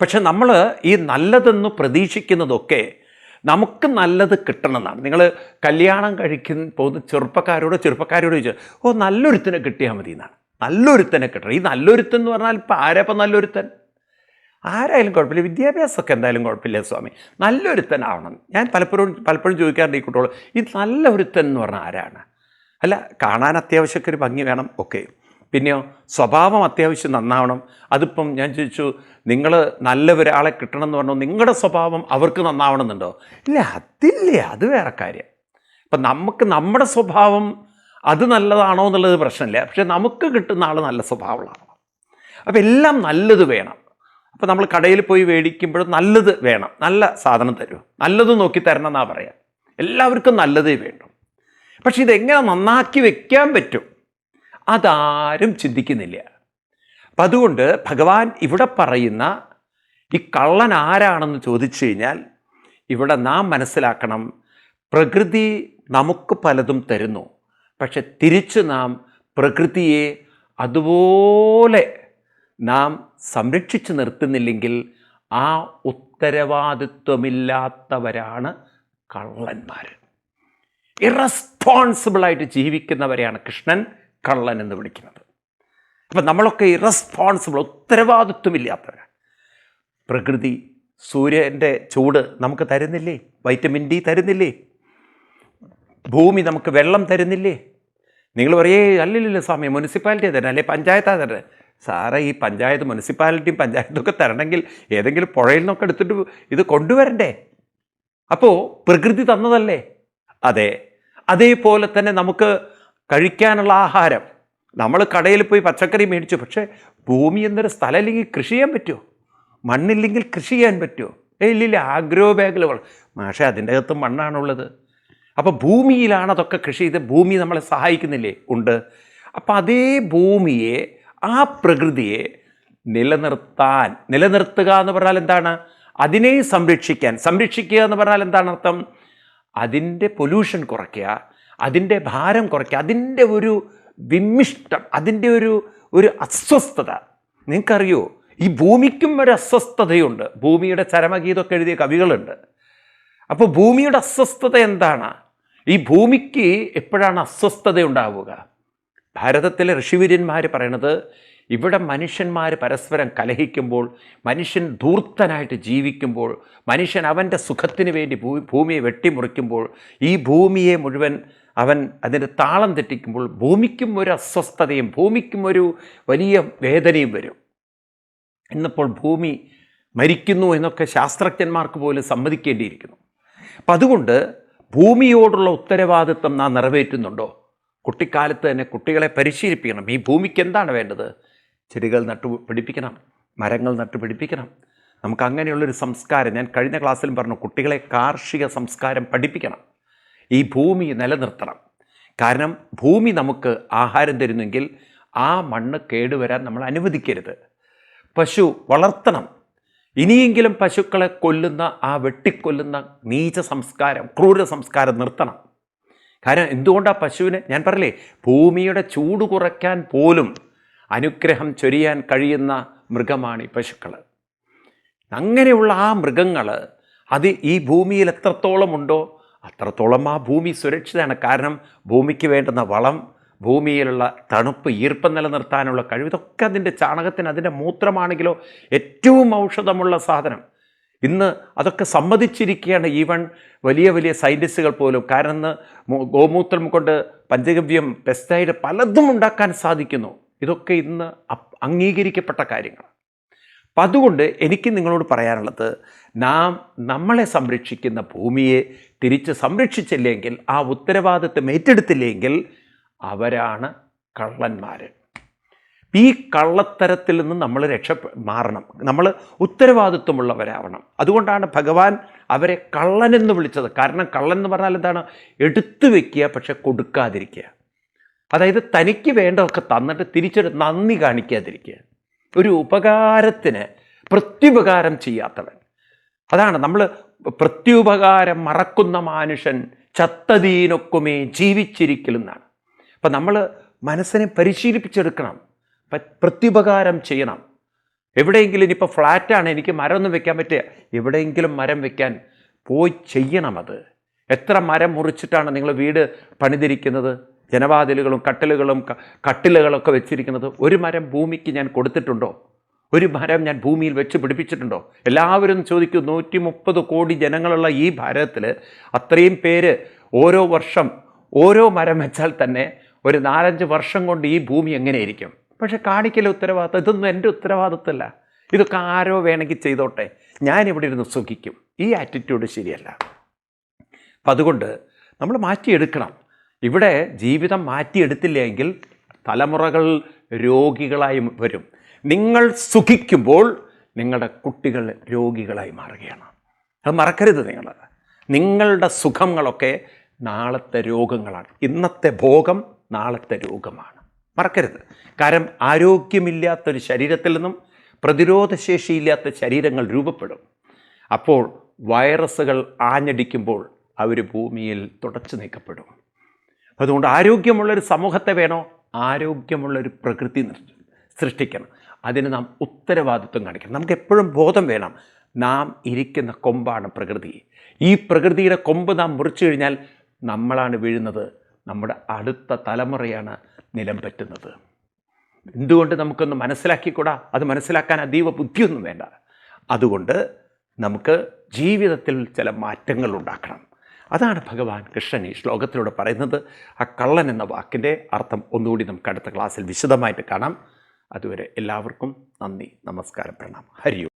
പക്ഷെ നമ്മൾ ഈ നല്ലതെന്ന് പ്രതീക്ഷിക്കുന്നതൊക്കെ നമുക്ക് നല്ലത് കിട്ടണമെന്നാണ്. നിങ്ങൾ കല്യാണം കഴിക്കുന്ന പോകുന്ന ചെറുപ്പക്കാരോട് ചെറുപ്പക്കാരോട് ചോദിച്ചാൽ ഓ നല്ലൊരുത്തിനെ കിട്ടിയാൽ മതി എന്നാണ് നല്ലൊരുത്തനെ കിട്ടണം. ഈ നല്ലൊരുത്തൻ എന്ന് പറഞ്ഞാൽ ഇപ്പം ആരപ്പം നല്ലൊരുത്തൻ? ആരായാലും കുഴപ്പമില്ല. വിദ്യാഭ്യാസമൊക്കെ എന്തായാലും കുഴപ്പമില്ല സ്വാമി. നല്ലൊരുത്തനാവണം. ഞാൻ പലപ്പോഴും പലപ്പോഴും ചോദിക്കാറുണ്ട് ഈ കുട്ടികൾ ഈ നല്ലൊരുത്തൻ എന്ന് പറഞ്ഞാൽ ആരാണ്? അല്ല കാണാൻ അത്യാവശ്യമൊക്കെ ഒരു ഭംഗി വേണം. ഓക്കെ. പിന്നെയോ സ്വഭാവം അത്യാവശ്യം നന്നാവണം. അതിപ്പം ഞാൻ ചോദിച്ചു നിങ്ങൾ നല്ല ഒരാളെ കിട്ടണം എന്ന് പറഞ്ഞു നിങ്ങളുടെ സ്വഭാവം അവർക്ക് നന്നാവണമെന്നുണ്ടോ ഇല്ല അതില്ല. അത് വേറെ കാര്യം. അപ്പം നമുക്ക് നമ്മുടെ സ്വഭാവം അത് നല്ലതാണോ എന്നുള്ളത് പ്രശ്നമില്ല. പക്ഷെ നമുക്ക് കിട്ടുന്ന ആൾ നല്ല സ്വഭാവമുള്ളതാണ്. അപ്പം എല്ലാം നല്ലത് വേണം. അപ്പോൾ നമ്മൾ കടയിൽ പോയി മേടിക്കുമ്പോഴും നല്ലത് വേണം. നല്ല സാധനം തരൂ. നല്ലത് നോക്കി തരണം എന്നാ പറയാം. എല്ലാവർക്കും നല്ലതേ വേണ്ടു. പക്ഷെ ഇതെങ്ങനെ നന്നാക്കി വെക്കാൻ പറ്റും? അതാരും ചിന്തിക്കുന്നില്ല. അപ്പം അതുകൊണ്ട് ഭഗവാൻ ഇവിടെ പറയുന്ന ഈ കള്ളൻ ആരാണെന്ന് ചോദിച്ചു കഴിഞ്ഞാൽ ഇവിടെ നാം മനസ്സിലാക്കണം. പ്രകൃതി നമുക്ക് പലതും തരുന്നു. പക്ഷെ തിരിച്ച് നാം പ്രകൃതിയെ അതുപോലെ നാം സംരക്ഷിച്ചു നിർത്തുന്നില്ലെങ്കിൽ ആ ഉത്തരവാദിത്വമില്ലാത്തവരാണ് കള്ളന്മാർ ഇറസ്പോൺസിബിളായിട്ട് ജീവിക്കുന്നവരെയാണ് കൃഷ്ണൻ കള്ളൻ എന്ന് വിളിക്കുന്നത്. അപ്പം നമ്മളൊക്കെ ഇറസ്പോൺസിബിൾ ഉത്തരവാദിത്വമില്ലാത്തവരാണ്. പ്രകൃതി സൂര്യന്റെ ചൂട് നമുക്ക് തരുന്നില്ലേ? Vitamin D തരുന്നില്ലേ? ഭൂമി നമുക്ക് വെള്ളം തരുന്നില്ലേ? നിങ്ങൾ പറയേ അല്ലല്ലോ സ്വാമി മുനിസിപ്പാലിറ്റി തരണം അല്ലെങ്കിൽ പഞ്ചായത്താ തരണം സാറേ ഈ പഞ്ചായത്ത് മുനിസിപ്പാലിറ്റിയും പഞ്ചായത്തും ഒക്കെ തരണമെങ്കിൽ ഏതെങ്കിലും പുഴയിൽ നിന്നൊക്കെ എടുത്തിട്ട് ഇത് കൊണ്ടുവരണ്ടേ? അപ്പോൾ പ്രകൃതി തന്നതല്ലേ? അതെ അതേപോലെ തന്നെ നമുക്ക് കഴിക്കാനുള്ള ആഹാരം. നമ്മൾ കടയിൽ പോയി പച്ചക്കറി മേടിച്ചു പക്ഷേ ഭൂമി എന്നൊരു സ്ഥലമില്ലെങ്കിൽ കൃഷി ചെയ്യാൻ പറ്റുമോ? മണ്ണില്ലെങ്കിൽ കൃഷി ചെയ്യാൻ പറ്റുമോ? ഇല്ലില്ല ആഗ്രോ ബാഗിൽ പക്ഷേ അതിന്റെ അകത്ത് മണ്ണാണുള്ളത്. അപ്പോൾ ഭൂമിയിലാണ് അതൊക്കെ കൃഷി ചെയ്ത് ഭൂമി നമ്മളെ സഹായിക്കുന്നില്ലേ? ഉണ്ട്. അപ്പോൾ അതേ ഭൂമിയെ ആ പ്രകൃതിയെ നിലനിർത്താൻ നിലനിർത്തുക എന്ന് പറഞ്ഞാൽ എന്താണ്? അതിനെ സംരക്ഷിക്കാൻ. സംരക്ഷിക്കുക എന്ന് പറഞ്ഞാൽ എന്താണ് അർത്ഥം? അതിന്റെ പൊല്യൂഷൻ കുറയ്ക്കുക അതിന്റെ ഭാരം കുറയ്ക്കുക അതിന്റെ ഒരു വിമിഷ്ടം അതിന്റെ ഒരു ഒരു അസ്വസ്ഥത. നിങ്ങൾക്കറിയോ? ഈ ഭൂമിക്കും ഒരു അസ്വസ്ഥതയുണ്ട്. ഭൂമിയുടെ ചരമഗീതമൊക്കെ എഴുതിയ കവികളുണ്ട്. അപ്പോൾ ഭൂമിയുടെ അസ്വസ്ഥത എന്താണ്? ഈ ഭൂമിക്ക് എപ്പോഴാണ് അസ്വസ്ഥത ഉണ്ടാവുക ഭാരതത്തിലെ ഋഷിവീര്യന്മാർ പറയണത് ഇവിടെ മനുഷ്യന്മാർ പരസ്പരം കലഹിക്കുമ്പോൾ മനുഷ്യൻ ധൂർത്തനായിട്ട് ജീവിക്കുമ്പോൾ മനുഷ്യൻ അവന്റെ സുഖത്തിന് വേണ്ടി ഭൂ ഭൂമിയെ വെട്ടിമുറിക്കുമ്പോൾ ഈ ഭൂമിയെ മുഴുവൻ അവൻ അതിന്റെ താളം തെറ്റിക്കുമ്പോൾ ഭൂമിക്കും ഒരു അസ്വസ്ഥതയും ഭൂമിക്കും ഒരു വലിയ വേദനയും വരും. ഇന്നിപ്പോൾ ഭൂമി മരിക്കുന്നു എന്നൊക്കെ ശാസ്ത്രജ്ഞന്മാർക്ക് പോലും സമ്മതിക്കേണ്ടിയിരിക്കുന്നു. അപ്പം അതുകൊണ്ട് ഭൂമിയോടുള്ള ഉത്തരവാദിത്വം നാം നിറവേറ്റുന്നുണ്ടോ? കുട്ടിക്കാലത്ത് തന്നെ കുട്ടികളെ പരിശീലിപ്പിക്കണം. ഈ ഭൂമിക്ക് എന്താണ് വേണ്ടത്? ചെടികൾ നട്ടു പിടിപ്പിക്കണം. മരങ്ങൾ നട്ടു പിടിപ്പിക്കണം. നമുക്ക് അങ്ങനെയുള്ളൊരു സംസ്കാരം ഞാൻ കഴിഞ്ഞ ക്ലാസ്സിലും പറഞ്ഞു കുട്ടികളെ കാർഷിക സംസ്കാരം പഠിപ്പിക്കണം. ഈ ഭൂമി നിലനിർത്തണം. കാരണം ഭൂമി നമുക്ക് ആഹാരം തരുന്നെങ്കിൽ ആ മണ്ണ് കേടുവരാൻ നമ്മൾ അനുവദിക്കരുത്. പശു വളർത്തണം. ഇനിയെങ്കിലും പശുക്കളെ കൊല്ലുന്ന ആ വെട്ടിക്കൊല്ലുന്ന നീച സംസ്കാരം ക്രൂര സംസ്കാരം നിർത്തണം. കാരണം എന്തുകൊണ്ടാണ് പശുവിനെ ഞാൻ പറയലേ ഭൂമിയുടെ ചൂട് കുറയ്ക്കാൻ പോലും അനുഗ്രഹം ചൊരിയാൻ കഴിയുന്ന മൃഗമാണ് ഈ പശുക്കൾ അങ്ങനെയുള്ള ആ മൃഗങ്ങൾ അത് ഈ ഭൂമിയിൽ എത്രത്തോളം ഉണ്ടോ അത്രത്തോളം ആ ഭൂമി സുരക്ഷിതമാണ്. കാരണം ഭൂമിക്ക് വേണ്ടുന്ന വളം ഭൂമിയിലുള്ള തണുപ്പ് ഈർപ്പം നിലനിർത്താനുള്ള കഴിവ് ഇതൊക്കെ അതിന്റെ ചാണകത്തിന് അതിന്റെ മൂത്രമാണെങ്കിലോ ഏറ്റവും ഔഷധമുള്ള സാധനം. ഇന്ന് അതൊക്കെ സമ്മതിച്ചിരിക്കുകയാണ് ഈവൻ വലിയ വലിയ സയന്റിസ്റ്റുകൾ പോലും. കാരണം ഇന്ന് ഗോമൂത്രം കൊണ്ട് പഞ്ചഗവ്യം പെസ്റ്റൈഡ് പലതും ഉണ്ടാക്കാൻ സാധിക്കുന്നു. ഇതൊക്കെ ഇന്ന് അംഗീകരിക്കപ്പെട്ട കാര്യങ്ങൾ അപ്പം അതുകൊണ്ട് എനിക്ക് നിങ്ങളോട് പറയാനുള്ളത് നാം നമ്മളെ സംരക്ഷിക്കുന്ന ഭൂമിയെ തിരിച്ച് സംരക്ഷിച്ചില്ലെങ്കിൽ ആ ഉത്തരവാദിത്വം ഏറ്റെടുത്തില്ലെങ്കിൽ അവരാണ് കള്ളന്മാർ ഈ കള്ളത്തരത്തിൽ നിന്ന് നമ്മൾ രക്ഷ മാറണം. നമ്മൾ ഉത്തരവാദിത്വമുള്ളവരാവണം. അതുകൊണ്ടാണ് ഭഗവാൻ അവരെ കള്ളനെന്ന് വിളിച്ചത്. കാരണം കള്ളൻ എന്ന് പറഞ്ഞാൽ എന്താണ്? എടുത്തു വെക്കുക പക്ഷെ കൊടുക്കാതിരിക്കുക. അതായത് തനിക്ക് വേണ്ടതൊക്കെ തന്നിട്ട് തിരിച്ചൊരു നന്ദി കാണിക്കാതിരിക്കുക. ഒരു ഉപകാരത്തിന് പ്രത്യുപകാരം ചെയ്യാത്തവൻ. അതാണ് നമ്മൾ പ്രത്യുപകാരം മറക്കുന്ന മനുഷ്യൻ ചത്തതീനൊക്കുമേ ജീവിച്ചിരിക്കലെന്നാണ് അപ്പം നമ്മൾ മനസ്സിനെ പരിശീലിപ്പിച്ചെടുക്കണം. പ്രത്യുപകാരം ചെയ്യണം. എവിടെയെങ്കിലും ഇനിയിപ്പോൾ ഫ്ലാറ്റാണ് എനിക്ക് മരമൊന്നും വെക്കാൻ പറ്റുക എവിടെയെങ്കിലും മരം വെക്കാൻ പോയി ചെയ്യണം അത് എത്ര മരം മുറിച്ചിട്ടാണ് നിങ്ങൾ വീട് പണിതിരിക്കുന്നത്? ജനവാതിലുകളും കട്ടിലുകളും കട്ടിലുകളൊക്കെ വെച്ചിരിക്കുന്നത് ഒരു മരം ഭൂമിക്ക് ഞാൻ കൊടുത്തിട്ടുണ്ടോ? ഒരു മരം ഞാൻ ഭൂമിയിൽ വെച്ച് പിടിപ്പിച്ചിട്ടുണ്ടോ? എല്ലാവരും ചോദിക്കും നൂറ്റി മുപ്പത് കോടി ജനങ്ങളുള്ള ഈ ഭാരതത്തിൽ അത്രയും പേര് ഓരോ വർഷം ഓരോ മരം വെച്ചാൽ തന്നെ ഒരു നാലഞ്ച് വർഷം കൊണ്ട് ഈ ഭൂമി എങ്ങനെയിരിക്കും? പക്ഷെ കാണിക്കൽ ഉത്തരവാദിത്തം ഇതൊന്നും എന്റെ ഉത്തരവാദിത്തമല്ല ഇതൊക്കെ ആരോ വേണമെങ്കിൽ ചെയ്തോട്ടെ. ഞാനിവിടെ ഇരുന്ന് സുഖിക്കും. ഈ ആറ്റിറ്റ്യൂഡ് ശരിയല്ല. അപ്പം അതുകൊണ്ട് നമ്മൾ മാറ്റിയെടുക്കണം. ഇവിടെ ജീവിതം മാറ്റിയെടുത്തില്ലെങ്കിൽ തലമുറകൾ രോഗികളായി വരും. നിങ്ങൾ സുഖിക്കുമ്പോൾ നിങ്ങളുടെ കുട്ടികൾ രോഗികളായി മാറുകയാണ്. അത് മറക്കരുത് നിങ്ങൾ. നിങ്ങളുടെ സുഖങ്ങളൊക്കെ നാളത്തെ രോഗങ്ങളാണ്. ഇന്നത്തെ ഭോഗം നാളത്തെ രോഗമാണ്. മറക്കരുത്. കാരണം ആരോഗ്യമില്ലാത്തൊരു ശരീരത്തിൽ നിന്നും പ്രതിരോധശേഷിയില്ലാത്ത ശരീരങ്ങൾ രൂപപ്പെടും. അപ്പോൾ വൈറസുകൾ ആഞ്ഞടിക്കുമ്പോൾ അവർ ഭൂമിയിൽ തുടച്ചു നീക്കപ്പെടും. അതുകൊണ്ട് ആരോഗ്യമുള്ളൊരു സമൂഹത്തെ വേണോ? ആരോഗ്യമുള്ളൊരു പ്രകൃതി സൃഷ്ടിക്കണം. അതിന് നാം ഉത്തരവാദിത്വം കാണിക്കണം. നമുക്ക് എപ്പോഴും ബോധം വേണം. നാം ഇരിക്കുന്ന കൊമ്പാണ് പ്രകൃതി. ഈ പ്രകൃതിയുടെ കൊമ്പ് നാം മുറിച്ചു കഴിഞ്ഞാൽ നമ്മളാണ് വീഴുന്നത്. നമ്മുടെ അടുത്ത തലമുറയാണ് നിലം പറ്റുന്നത്. എന്തുകൊണ്ട് നമുക്കൊന്ന് മനസ്സിലാക്കിക്കൂടാ? അത് മനസ്സിലാക്കാൻ അതീവ ബുദ്ധിയൊന്നും വേണ്ട. അതുകൊണ്ട് നമുക്ക് ജീവിതത്തിൽ ചില മാറ്റങ്ങൾ ഉണ്ടാക്കണം. അതാണ് ഭഗവാൻ കൃഷ്ണൻ ഈ ശ്ലോകത്തിലൂടെ പറയുന്നത്. ആ കള്ളൻ എന്ന വാക്കിന്റെ അർത്ഥം ഒന്നുകൂടി നമുക്ക് അടുത്ത ക്ലാസ്സിൽ വിശദമായിട്ട് കാണാം. അതുവരെ എല്ലാവർക്കും നന്ദി നമസ്കാരം പ്രണാം ഹരി ഓം.